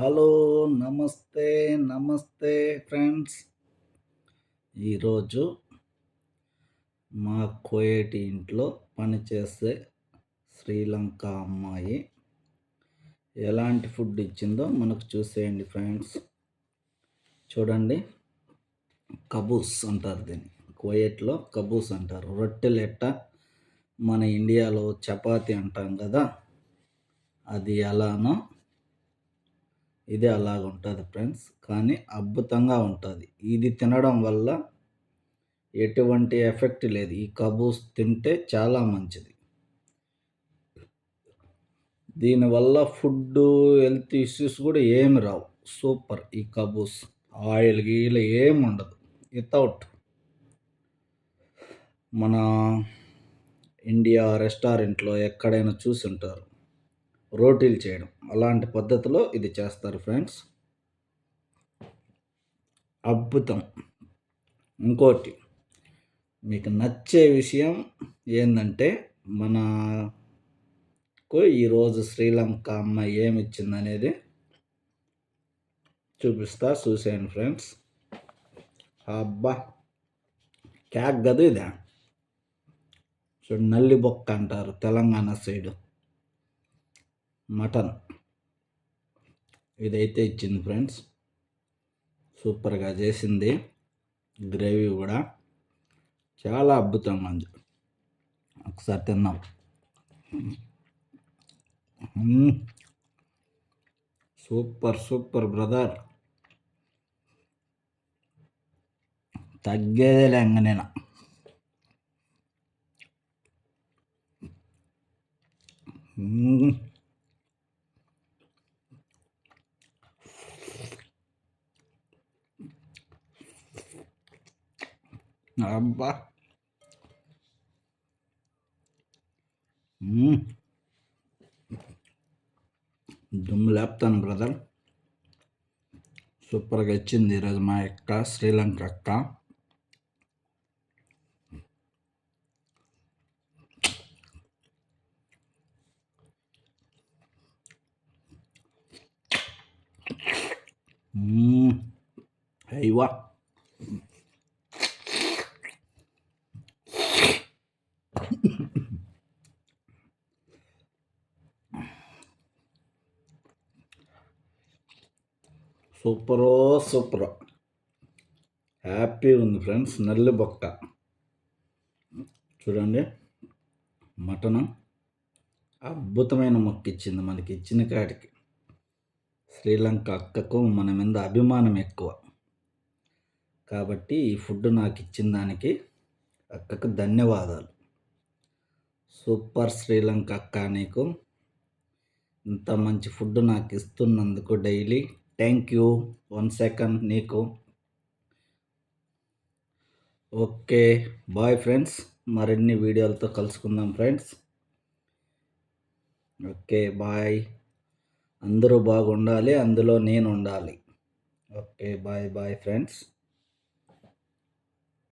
Hello నమస్తే నమస్తే friends. ఈరోజు మా కోయేటి ఇంట్లో పనిచేసే శ్రీలంక అమ్మాయి ఎలాంటి ఫుడ్ ఇచ్చిందో మనకు చూసేయండి ఫ్రెండ్స్. చూడండి. కబూస్ అంటారు దీన్ని. కోయేట్లో కబూస్ అంటారు. రొట్టెలెట్ట మన ఇండియాలో చపాతి అంటాం కదా అది ఎలానో ఇది అలాగ ఉంటుంది ఫ్రెండ్స్ కానీ అద్భుతంగా ఉంటుంది. ఇది తినడం వల్ల ఎటువంటి ఎఫెక్ట్ లేదు. ఈ కబూస్ తింటే చాలా మంచిది. దీనివల్ల ఫుడ్ హెల్త్ ఇష్యూస్ కూడా ఏమి రావు. సూపర్ ఈ కబూస్ ఆయిల్ గీల ఏమి ఉండదు. వితౌట్ మన ఇండియా రెస్టారెంట్లో ఎక్కడైనా చూసి ఉంటారు రోటీలు చేయడం. అలాంటి పద్ధతిలో ఇది చేస్తారు ఫ్రెండ్స్. అద్భుతం. ఇంకోటి మీకు నచ్చే విషయం ఏంటంటే మనకు ఈరోజు శ్రీలంక అమ్మాయి ఏమి ఇచ్చిందనేది చూపిస్తా చూసేయండి ఫ్రెండ్స్. అబ్బా! క్యాక్ కదా ఇదే? చూడు నల్లి బొక్క అంటారు తెలంగాణ సైడు. మటన్. ఇదైతే ఇచ్చింది ఫ్రెండ్స్. సూపర్గా చేసింది. గ్రేవీ కూడా. చాలా అద్భుతంగా ఉంది. ఒకసారి తిన్నాం సూపర్ సూపర్ బ్రదర్. తగ్గేదే లేంగ నేను. అబ్బా దుమ్ము లేపుతాను బ్రదర్ సూపర్గా ఇచ్చింది ఈరోజు మా అక్క శ్రీలంక అక్క అయ్యవా సూపరో సూపర్. హ్యాపీ ఉంది ఫ్రెండ్స్ నల్లి బొక్క. చూడండి మటను అద్భుతమైన మొక్క ఇచ్చింది మనకి ఇచ్చిన కాటికి శ్రీలంక అక్కకు మన మీద అభిమానం ఎక్కువ. కాబట్టి ఈ ఫుడ్ నాకు ఇచ్చిన దానికి అక్కకు ధన్యవాదాలు. సూపర్ శ్రీలంక అక్క నీకు. ఇంత మంచి ఫుడ్ నాకు ఇస్తున్నందుకు daily thank you one second నీకు ఓకే బాయ్ ఫ్రెండ్స్ మరిన్ని వీడియోలతో కలుసుకుందాం ఫ్రెండ్స్ ఓకే బాయ్ అందరూ బాగుండాలి అందులో నేను ఉండాలి ఓకే బాయ్ బాయ్ ఫ్రెండ్స్